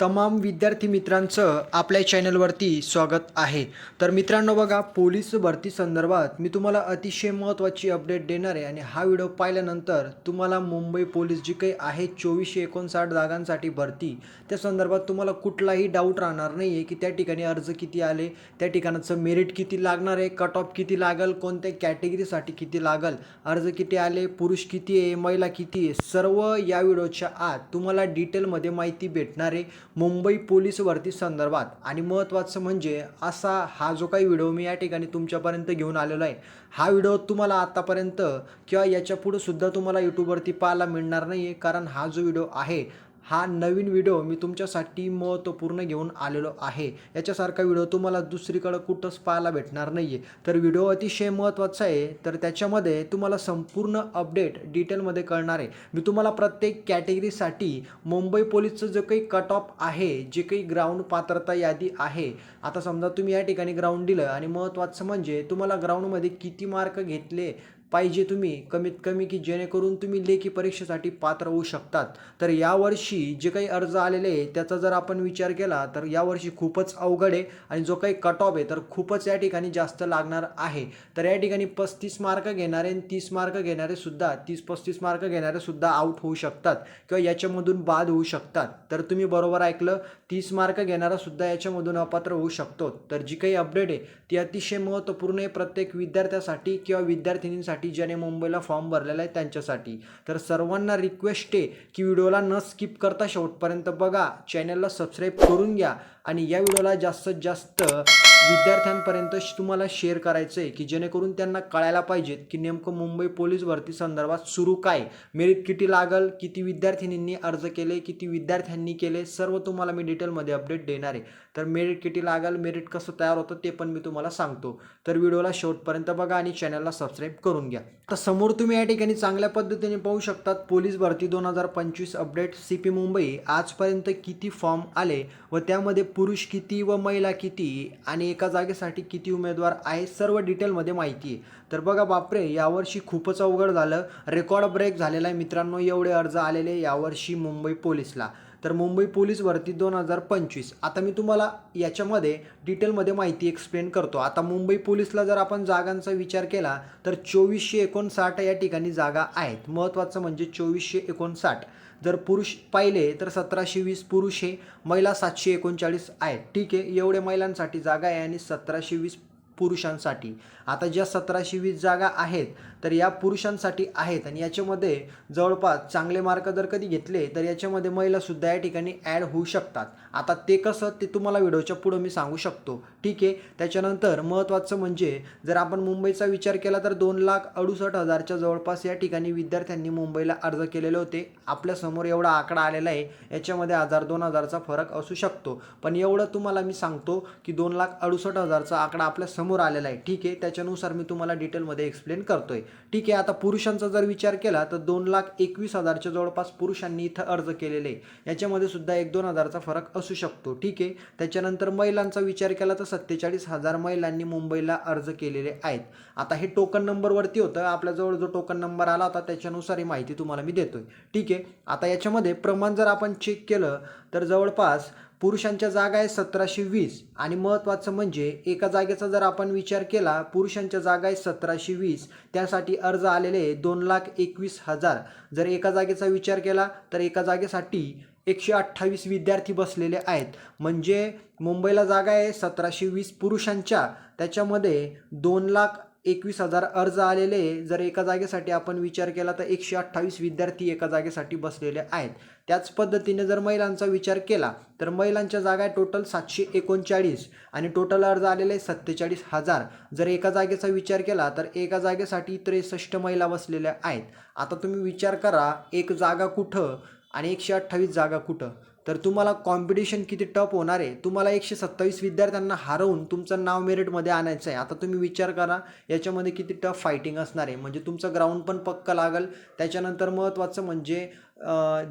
तमाम विद्यार्थी मित्रांचं आपल्या चॅनलवरती स्वागत आहे. तर मित्रांनो बघा पोलीस भरती संदर्भात मी तुम्हाला अतिशय महत्त्वाची अपडेट देणार आहे आणि हा व्हिडिओ पाहिल्यानंतर तुम्हाला मुंबई पोलीस जी काही आहे चोवीसशे एकोणसाठ जागांसाठी भरती त्या संदर्भात तुम्हाला कुठलाही डाऊट राहणार नाही आहे की त्या ठिकाणी अर्ज किती आले त्या ठिकाणाचं मेरिट किती लागणार आहे कट ऑफ किती लागेल कोणत्या कॅटेगरीसाठी किती लागेल अर्ज किती आले पुरुष किती आहे महिला किती आहे सर्व या व्हिडिओच्या आत तुम्हाला डिटेलमध्ये माहिती भेटणार आहे. मुंबई पोलीस भरती संदर्भात. आणि महत्त्वाचं म्हणजे असा हा जो काही व्हिडिओ मी या ठिकाणी तुमच्यापर्यंत घेऊन आलेलो आहे हा व्हिडिओ तुम्हाला आत्तापर्यंत किंवा याच्यापुढं सुद्धा तुम्हाला यूट्यूबवरती पाहायला मिळणार नाही आहे कारण हा जो व्हिडिओ आहे हा नवीन व्हिडिओ मी तुमच्यासाठी महत्त्वपूर्ण घेऊन आलेलो आहे. याच्यासारखा व्हिडिओ तुम्हाला दुसरीकडं कुठंच पाहायला भेटणार नाही आहे तर व्हिडिओ अतिशय महत्त्वाचा आहे. तर त्याच्यामध्ये तुम्हाला संपूर्ण अपडेट डिटेलमध्ये कळणार आहे. मी तुम्हाला प्रत्येक कॅटेगरीसाठी मुंबई पोलीसचं जे काही कट ऑफ आहे जे काही ग्राउंड पात्रता यादी आहे आता समजा तुम्ही या ठिकाणी ग्राउंड दिलं आणि महत्त्वाचं म्हणजे तुम्हाला ग्राउंडमध्ये किती मार्क घेतले पाहिजे तुम्ही कमीत कमी की जेणेकरून तुम्ही लेखी परीक्षेसाठी पात्र होऊ शकतात. तर यावर्षी जे काही अर्ज आलेले आहे त्याचा जर आपण विचार केला तर यावर्षी खूपच अवघड आहे आणि जो काही कट ऑफ आहे तर खूपच या ठिकाणी जास्त लागणार आहे. तर या ठिकाणी पस्तीस मार्क घेणारे आणि तीस मार्क घेणारे सुद्धा तीस पस्तीस मार्क घेणारे सुद्धा आउट होऊ शकतात किंवा याच्यामधून बाद होऊ शकतात. तर तुम्ही बरोबर ऐकलं तीस मार्क घेणारा सुद्धा याच्यामधून अपात्र होऊ शकतो. तर जी काही अपडेट आहे ती अतिशय महत्त्वपूर्ण आहे प्रत्येक विद्यार्थ्यासाठी किंवा विद्यार्थिनींसाठी. ज्याने मुंबईला फॉर्म भरलेला आहे त्यांच्यासाठी. तर सर्वांना रिक्वेस्ट आहे की व्हिडिओला न स्किप करता शेवटपर्यंत बघा. चॅनलला सबस्क्राईब करून घ्या. आणि या व्हिडिओला जास्तीत जास्त विद्यार्थ्यांपर्यंत तुम्हाला शेअर करायचं आहे की जेणेकरून त्यांना कळायला पाहिजेत की नेमकं मुंबई पोलीस भरती संदर्भात सुरू काय? मेरिट किती लागल? किती विद्यार्थिनींनी अर्ज केले? किती विद्यार्थ्यांनी केले? सर्व तुम्हाला मी डिटेलमध्ये अपडेट देणार आहे. तर मेरिट किती लागेल मेरिट कसं तयार होतं ते पण मी तुम्हाला सांगतो. तर व्हिडिओला शेवटपर्यंत बघा आणि चॅनलला सबस्क्राईब करून घ्या. तर समोर तुम्ही या ठिकाणी चांगल्या पद्धतीने पाहू शकतात पोलीस भरती दोन हजार पंचवीस अपडेट सी पी मुंबई आजपर्यंत किती फॉर्म आले व त्यामध्ये पुरुष किती व महिला किती आणि एका जागेसाठी किती उमेदवार आहे सर्व डिटेलमध्ये माहिती आहे. तर बघा बापरे यावर्षी खूपच अवघड झालं. रेकॉर्ड ब्रेक झालेला आहे मित्रांनो एवढे अर्ज आलेले यावर्षी मुंबई पोलीसला. तर मुंबई पोलीस भरती दोन हजार पंचवीस. आता मी तुम्हाला याच्यामध्ये डिटेलमध्ये माहिती एक्सप्लेन करतो. आता मुंबई पोलीसला जर आपण जागांचा विचार केला तर चोवीसशे एकोणसाठ या ठिकाणी जागा आहेत. महत्त्वाचं म्हणजे चोवीसशे एकोणसाठ. जर पुरुष पाहिले तर सतराशे वीस पुरुष हे महिला सातशे एकोणचाळीस आहेत. ठीक आहे एवढे महिलांसाठी जागा आहे आणि सतराशे वीस पुरुषांसाठी. आता ज्या सतराशे वीस जागा आहेत तर या पुरुषांसाठी आहेत. आणि याच्यामध्ये जवळपास चांगले मार्क जर कधी घेतले तर याच्यामध्ये महिलासुद्धा या ठिकाणी ॲड होऊ शकतात. आता ते कसं ते तुम्हाला व्हिडिओच्या पुढं मी सांगू शकतो. ठीक आहे? त्याच्यानंतर महत्त्वाचं म्हणजे जर आपण मुंबईचा विचार केला तर दोन लाख अडुसष्ट हजारच्या जवळपास या ठिकाणी विद्यार्थ्यांनी मुंबईला अर्ज केलेले होते. आपल्यासमोर एवढा आकडा आलेला आहे. याच्यामध्ये हजार दोन हजारचा फरक असू शकतो. पण एवढं तुम्हाला मी सांगतो की दोन लाख अडुसष्ट हजारचा आकडा आपल्यासमोर समोर आलेला आहे. ठीक आहे त्याच्यानुसार मी तुम्हाला डिटेलमध्ये एक्सप्लेन करतो आहे ठीक आहे आता पुरुषांचा जर विचार केला तर दोन लाख एकवीस हजारच्या जवळपास पुरुषांनी इथं अर्ज केलेले आहे. याच्यामध्ये सुद्धा एक दोन हजारचा फरक असू शकतो. ठीक आहे त्याच्यानंतर महिलांचा विचार केला तर सत्तेचाळीस हजार महिलांनी मुंबईला अर्ज केलेले आहेत. आता हे टोकन नंबरवरती होतं. आपल्याजवळ जो टोकन नंबर आला होता त्याच्यानुसार ही माहिती तुम्हाला मी देतोय. ठीक आहे आता याच्यामध्ये प्रमाण जर आपण चेक केलं तर जवळपास पुरुषांच्या जागा आहे सतराशे वीस. आणि महत्त्वाचं म्हणजे एका जागेचा जर आपण विचार केला पुरुषांच्या जागा आहे सतराशे वीस. त्यासाठी अर्ज आलेले आहे दोन लाख एकवीस हजार. जर एका जागेचा विचार केला तर एका जागेसाठी एकशे अठ्ठावीस विद्यार्थी बसलेले आहेत. म्हणजे मुंबईला जागा आहे सतराशे वीस पुरुषांच्या. त्याच्यामध्ये दोन लाख एकवीस हजार अर्ज आलेले जर एका जागेसाठी आपण विचार केला तर एकशे अठ्ठावीस विद्यार्थी एका जागेसाठी बसलेले आहेत. त्याच पद्धतीने जर महिलांचा विचार केला तर महिलांच्या जागा आहे टोटल सातशे एकोणचाळीस आणि टोटल अर्ज आलेले आहे सत्तेचाळीस हजार. जर एका जागेचा विचार केला तर एका जागेसाठी त्रेसष्ट महिला बसलेल्या आहेत. आता तुम्ही विचार करा एक जागा कुठं आणि एकशे अठ्ठावीस जागा कुठं? तर तुम्हाला कॉम्पिटिशन किती टफ होणार आहे तुम्हाला एकशे सत्तावीस विद्यार्थ्यांना हरवून तुमचं नाव मेरिटमध्ये आणायचं आहे आता तुम्ही विचार करा याच्यामध्ये किती टफ फायटिंग असणार आहे. म्हणजे तुमचं ग्राउंड पण पक्क लागेल. त्याच्यानंतर महत्त्वाचं म्हणजे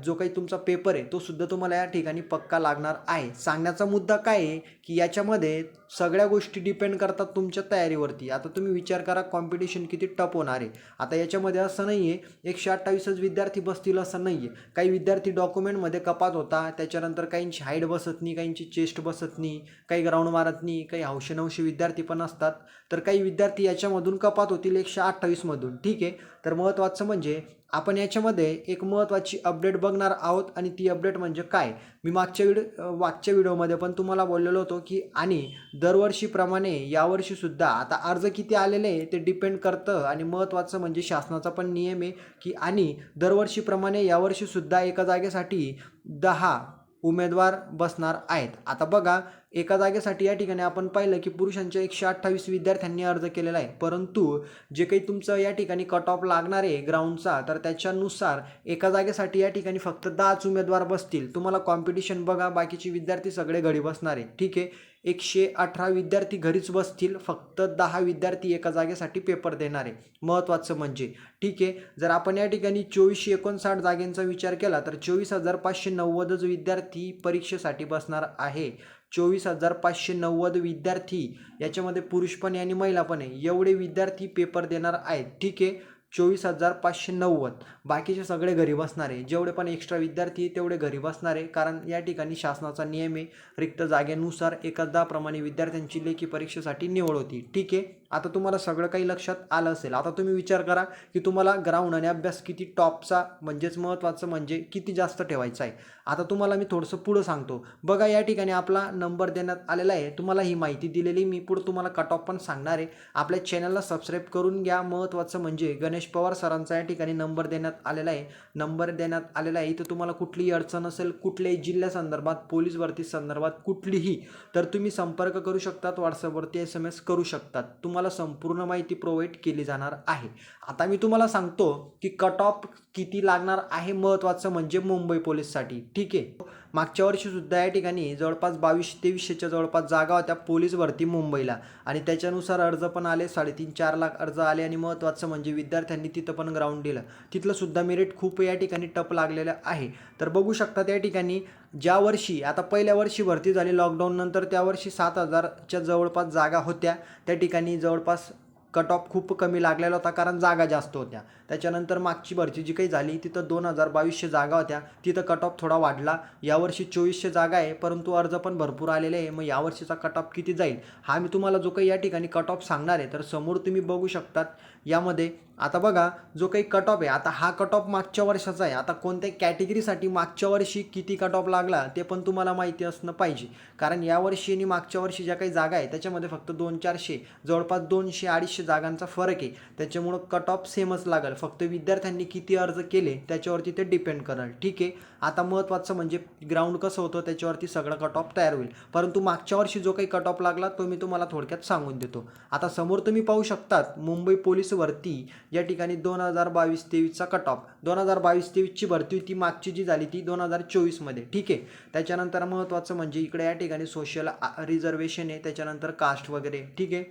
जो काही तुमचा पेपर आहे तो सुद्धा तुम्हाला या ठिकाणी पक्का लागणार आहे. सांगण्याचा मुद्दा काय आहे की याच्यामध्ये सगळ्या गोष्टी डिपेंड करतात तुमच्या तयारीवरती. आता तुम्ही विचार करा कॉम्पिटिशन किती टप होणार आहे. आता याच्यामध्ये असं नाही आहे एकशे अठ्ठावीसच विद्यार्थी बसतील असं नाही आहे काही विद्यार्थी डॉक्युमेंटमध्ये कपात होता त्याच्यानंतर काहींची हाईट बसत नाही काहींची चेस्ट बसत नाही काही ग्राउंड मारत नाही काही हौशे नवशे विद्यार्थी पण असतात. तर काही विद्यार्थी याच्यामधून कपात होतील एकशे अठ्ठावीसमधून ठीक आहे? तर महत्त्वाचं म्हणजे आपण याच्यामध्ये एक महत्त्वाची अपडेट बघणार आहोत आणि ती अपडेट म्हणजे काय? मी मागच्या व्हिडिओ मागच्या व्हिडिओमध्ये पण तुम्हाला बोललेलो होतो की आणि दरवर्षीप्रमाणे यावर्षीसुद्धा आता अर्ज किती आलेले आहे ते डिपेंड करतं आणि महत्त्वाचं म्हणजे शासनाचा पण नियम आहे की आणि दरवर्षीप्रमाणे यावर्षीसुद्धा एका जागेसाठी दहा उमेदवार बसणार आहेत. आता बघा एका जागेसाठी या ठिकाणी आपण पाहिलं की पुरुषांच्या एकशे अठ्ठावीस विद्यार्थ्यांनी अर्ज केलेला आहे. परंतु जे काही तुमचं या ठिकाणी कट ऑफ लागणार आहे ग्राउंडचा तर त्याच्यानुसार एका जागेसाठी या ठिकाणी फक्त दहाच उमेदवार बसतील. तुम्हाला कॉम्पिटिशन बघा बाकीचे विद्यार्थी सगळे घरी बसणार आहे. ठीक आहे? एकशे अठरा विद्यार्थी घरीच बसतील फक्त दहा विद्यार्थी एका जागेसाठी पेपर देणार आहे. महत्त्वाचं म्हणजे ठीक आहे? जर आपण या ठिकाणी चोवीसशे एकोणसाठ जागेंचा विचार केला तर चोवीस हजार पाचशे नव्वदच विद्यार्थी परीक्षेसाठी बसणार आहे. चोवीस हजार पाचशे नव्वद विद्यार्थी याच्यामध्ये पुरुष पण आहे आणि महिला पण आहे. एवढे विद्यार्थी पेपर देणार आहेत. ठीक आहे चोवीस हजार पाचशे नव्वद. बाकीचे सगळे घरी बसणार आहे. जेवढे पण एक्स्ट्रा विद्यार्थी आहे तेवढे घरी बसणार आहे. कारण या ठिकाणी शासनाचा नियम आहे. रिक्त जागेनुसार एकदाप्रमाणे विद्यार्थ्यांची लेखी परीक्षेसाठी निवड होती. ठीक आहे? आता तुम्हाला सगळं काही लक्षात आलं असेल. आता तुम्ही विचार करा की तुम्हाला ग्राउंड आणि अभ्यास किती टॉपचा म्हणजेच महत्त्वाचं म्हणजे किती जास्त ठेवायचा आहे. आता तुम्हाला मी थोडंसं पुढं सांगतो. बघा या ठिकाणी आपला नंबर देण्यात आलेला आहे. तुम्हाला ही माहिती दिलेली मी पुढं तुम्हाला कट ऑफ पण सांगणार आहे. आपल्या चॅनलला सबस्क्राईब करून घ्या. महत्त्वाचं म्हणजे गणेश पवार सरांचा या ठिकाणी नंबर देण्यात आलेला आहे. नंबर देण्यात आलेला आहे. इथं तुम्हाला कुठलीही अडचण असेल कुठल्याही जिल्ह्यासंदर्भात पोलीस भरती संदर्भात कुठलीही तर तुम्ही संपर्क करू शकतात. व्हॉट्सअपवरती एस एम एस करू शकतात. तुम्हाला संपूर्ण माहिती प्रोव्हाइड केली जाणार आहे. आता मी तुम्हाला सांगतो की कट ऑफ किती लागणार आहे महत्त्वाचं म्हणजे मुंबई पोलीससाठी. ठीक आहे? मागच्या वर्षी सुद्धा या ठिकाणी जवळपास बावीसशे तेवीसशेच्या जवळपास जागा होत्या पोलीस भरती मुंबईला. आणि त्याच्यानुसार अर्ज पण आले साडेतीन चार लाख अर्ज आले आणि महत्त्वाचं म्हणजे विद्यार्थ्यांनी तिथं पण ग्राउंड दिलं. तिथलं सुद्धा मेरिट खूप या ठिकाणी टप लागलेलं आहे. तर बघू शकता त्या ठिकाणी ज्या वर्षी आता पहिल्या वर्षी भरती झाली लॉकडाऊन नंतर त्या वर्षी सात हजारच्या जवळपास जागा होत्या. त्या ठिकाणी जवळपास कट ऑफ खूप कमी लागलेला होता कारण जागा जास्त होत्या. त्याच्यानंतर मागची भरती जी काही झाली तिथं दोन हजार बावीसशे जागा होत्या. तिथं कट ऑफ थोडा वाढला. यावर्षी चोवीसशे जागा आहे परंतु अर्ज पण भरपूर आलेले आहे. मग यावर्षीचा कट ऑफ किती जाईल? हा मी तुम्हाला जो काही या ठिकाणी कट ऑफ सांगणार आहे तर समोर तुम्ही बघू शकतात. यामध्ये आता बघा जो काही कट ऑफ आहे आता हा कट ऑफ मागच्या वर्षाचा आहे. आता कोणत्या कॅटेगरीसाठी मागच्या वर्षी किती कट ऑफ लागला ते पण तुम्हाला माहिती असणं पाहिजे. कारण यावर्षी आणि मागच्या वर्षी ज्या काही जागा आहे त्याच्यामध्ये फक्त दोन चारशे जवळपास दोनशे अडीचशे जागांचा फरक आहे. त्याच्यामुळं कट ऑफ सेमच लागेल. फक्त विद्यार्थ्यांनी किती अर्ज केले त्याच्यावरती ते डिपेंड करेल. ठीक आहे? आता महत्त्वाचं म्हणजे ग्राउंड कसं होतं त्याच्यावरती सगळं कट ऑफ तयार होईल. परंतु मागच्या वर्षी जो काही कट ऑफ लागला तो मी तुम्हाला थोडक्यात सांगून देतो. आता समोर तुम्ही पाहू शकतात मुंबई पोलीसवरती या ठिकाणी दोन हजार बावीस तेवीसचा कट ऑफ दोन हजार बावीस तेवीसची भरती होती मागची जी झाली ती दोन हजार चोवीसमध्ये. ठीक आहे? त्याच्यानंतर महत्त्वाचं म्हणजे इकडे या ठिकाणी सोशल रिझर्वेशन आहे त्याच्यानंतर कास्ट वगैरे. ठीक आहे?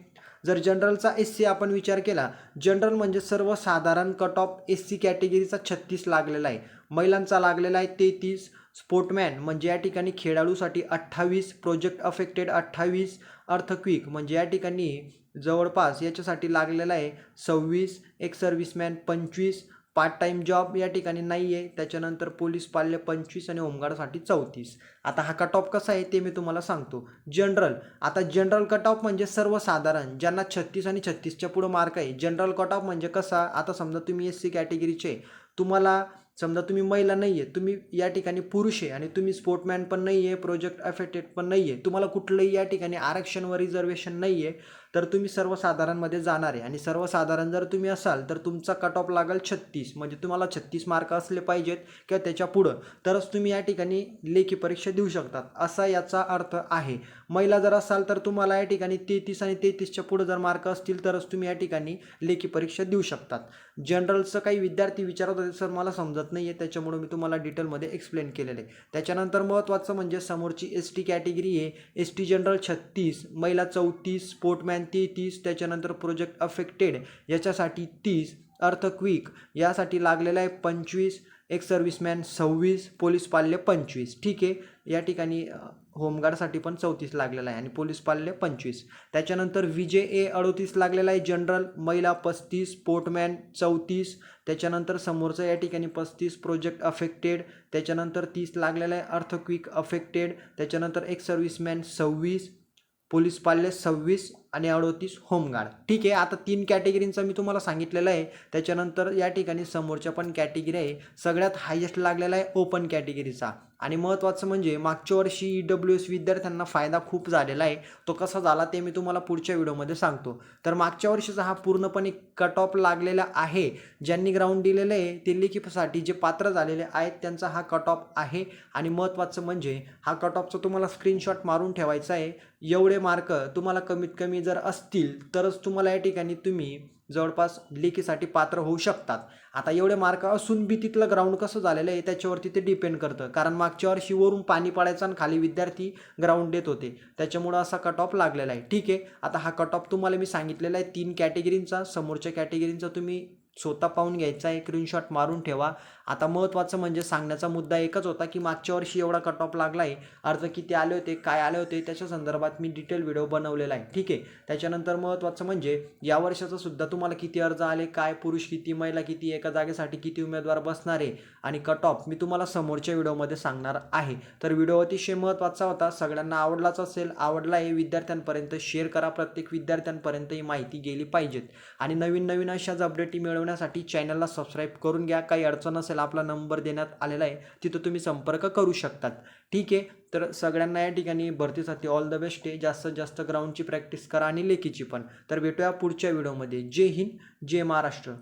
जर जनरलचा एस सी आपण विचार केला जनरल म्हणजे सर्वसाधारण कट ऑफ एस सी कॅटेगरीचा छत्तीस लागलेला आहे. महिलांचा लागलेला आहे तेहतीस. स्पोर्टमॅन म्हणजे या ठिकाणी खेळाडूसाठी अठ्ठावीस. प्रोजेक्ट अफेक्टेड अठ्ठावीस. अर्थक्विक म्हणजे या ठिकाणी जवळपास याच्यासाठी लागलेला आहे. सव्वीस एक सर्व्हिसमॅन पंचवीस पार्ट टाईम जॉब या ठिकाणी नाही आहे त्याच्यानंतर पोलीस पाल्य पंचवीस आणि होमगार्डसाठी चौतीस. आता हा कट ऑफ कसा आहे ते मी तुम्हाला सांगतो. जनरल आता जनरल कट ऑफ म्हणजे सर्वसाधारण ज्यांना छत्तीस आणि छत्तीसच्या पुढं मार्क आहे. जनरल कट ऑफ म्हणजे कसा? आता समजा तुम्ही एस सी कॅटेगरीचे तुम्हाला समजा तुम्ही महिला नाही आहे तुम्ही या ठिकाणी पुरुष आहे आणि तुम्ही स्पोर्टमॅन पण नाही आहे प्रोजेक्ट अफेक्टेड पण नाही आहे तुम्हाला कुठलंही या ठिकाणी आरक्षण व रिझर्वेशन नाही आहे तर तुम्ही सर्वसाधारणमध्ये जाणार आहे. आणि सर्वसाधारण जर तुम्ही असाल तर तुमचा कट ऑफ लागेल छत्तीस. म्हणजे तुम्हाला छत्तीस मार्क असले पाहिजेत किंवा त्याच्या पुढं. तरच तुम्ही या ठिकाणी लेखी परीक्षा देऊ शकतात. असा याचा अर्थ आहे. महिला जर असाल तर तुम्हाला या ठिकाणी तेहतीस आणि तेहतीसच्या पुढं जर मार्क असतील तरच तुम्ही या ठिकाणी लेखी परीक्षा देऊ शकतात. जनरलचं काही विद्यार्थी विचारत होते सर मला समजत नाही आहे त्याच्यामुळे मी तुम्हाला डिटेलमध्ये एक्सप्लेन केलेलं आहे. त्याच्यानंतर महत्त्वाचं म्हणजे समोरची एस टी कॅटेगरी आहे एस टी जनरल छत्तीस महिला चौतीस स्पोर्टमॅन तेहतीस त्याच्यानंतर प्रोजेक्ट अफेक्टेड याच्यासाठी तीस अर्थ क्विक यासाठी लागलेला आहे पंचवीस एक सर्व्हिसमॅन सव्वीस पोलीस पाल्य पंचवीस. ठीक आहे? या ठिकाणी होमगार्डसाठी पण चौतीस लागलेला आहे आणि पोलीस पाल्य पंचवीस. त्याच्यानंतर विजे ए अडोतीस लागलेला आहे जनरल महिला पस्तीस पोर्टमॅन चौतीस त्याच्यानंतर समोरचं या ठिकाणी पस्तीस प्रोजेक्ट अफेक्टेड त्याच्यानंतर तीस लागलेला आहे अर्थक्विक अफेक्टेड त्याच्यानंतर एक सर्व्हिसमॅन सव्वीस पोलीस पाल्य सव्वीस आणि अडोतीस होमगार्ड ठीक आहे आता तीन कॅटेगरींचा मी तुम्हाला सांगितलेलं आहे. त्याच्यानंतर या ठिकाणी समोरच्या पण कॅटेगरी आहे. सगळ्यात हायेस्ट लागलेला आहे ओपन कॅटेगरीचा आणि महत्त्वाचं म्हणजे मागच्या वर्षी ई डब्ल्यू एस विद्यार्थ्यांना फायदा खूप झालेला आहे. तो कसा झाला ते मी तुम्हाला पुढच्या व्हिडिओमध्ये सांगतो. तर मागच्या वर्षीचा हा पूर्णपणे कट ऑफ लागलेला आहे. ज्यांनी ग्राउंड दिलेलं आहे ते लिखीसाठी जे पात्र झालेले आहेत त्यांचा हा कट ऑफ आहे. आणि महत्त्वाचं म्हणजे हा कट ऑफचा तुम्हाला स्क्रीनशॉट मारून ठेवायचा आहे. एवढे मार्क तुम्हाला कमीत कमी जर असतील तरच तुम्हाला या ठिकाणी तुम्ही जवळपास लेखीसाठी पात्र होऊ शकतात. आता एवढे मार्क असून बी तिथलं ग्राउंड कसं झालेलं आहे त्याच्यावरती ते डिपेंड करतं. कारण मागच्या वर्षी वरून पाणी पडायचं आणि खाली विद्यार्थी ग्राउंड देत होते. त्याच्यामुळं असा कट ऑफ लागलेला आहे. ठीक आहे. आता हा कट ऑफ तुम्हाला मी सांगितलेला आहे तीन कॅटेगरींचा समोरच्या कॅटेगरींचा तुम्ही स्वतः पाहून घ्यायचा आहे स्क्रीनशॉट मारून ठेवा. आता महत्त्वाचं म्हणजे सांगण्याचा मुद्दा एकच होता की मागच्या वर्षी एवढा कट ऑफ लागला आहे अर्ज किती आले होते काय आले होते त्याच्या संदर्भात मी डिटेल व्हिडिओ बनवलेला आहे. ठीक आहे? त्याच्यानंतर महत्त्वाचं म्हणजे या वर्षाचा सुद्धा तुम्हाला किती अर्ज आले काय पुरुष किती महिला किती एका जागेसाठी किती उमेदवार बसणार आहे आणि कट ऑफ मी तुम्हाला समोरच्या व्हिडिओमध्ये सांगणार आहे. तर व्हिडिओ अतिशय महत्त्वाचा होता. सगळ्यांना आवडलाच असेल आवडला आहे विद्यार्थ्यांपर्यंत शेअर करा. प्रत्येक विद्यार्थ्यांपर्यंत ही माहिती गेली पाहिजेत. आणि नवीन नवीन अशाच अपडेटी मिळवण्यासाठी चॅनलला सबस्क्राईब करून घ्या. काही अडचण असेल आपला नंबर देण्यात आलेला आहे तिथं तुम्ही संपर्क करू शकतात. ठीक आहे? तर सगळ्यांना या ठिकाणी भरतीसाठी ऑल द बेस्ट आहे. जास्तीत जास्त ग्राउंडची प्रॅक्टिस करा आणि लेखीची पण. तर भेटूया पुढच्या व्हिडिओमध्ये जय हिंद जय महाराष्ट्र.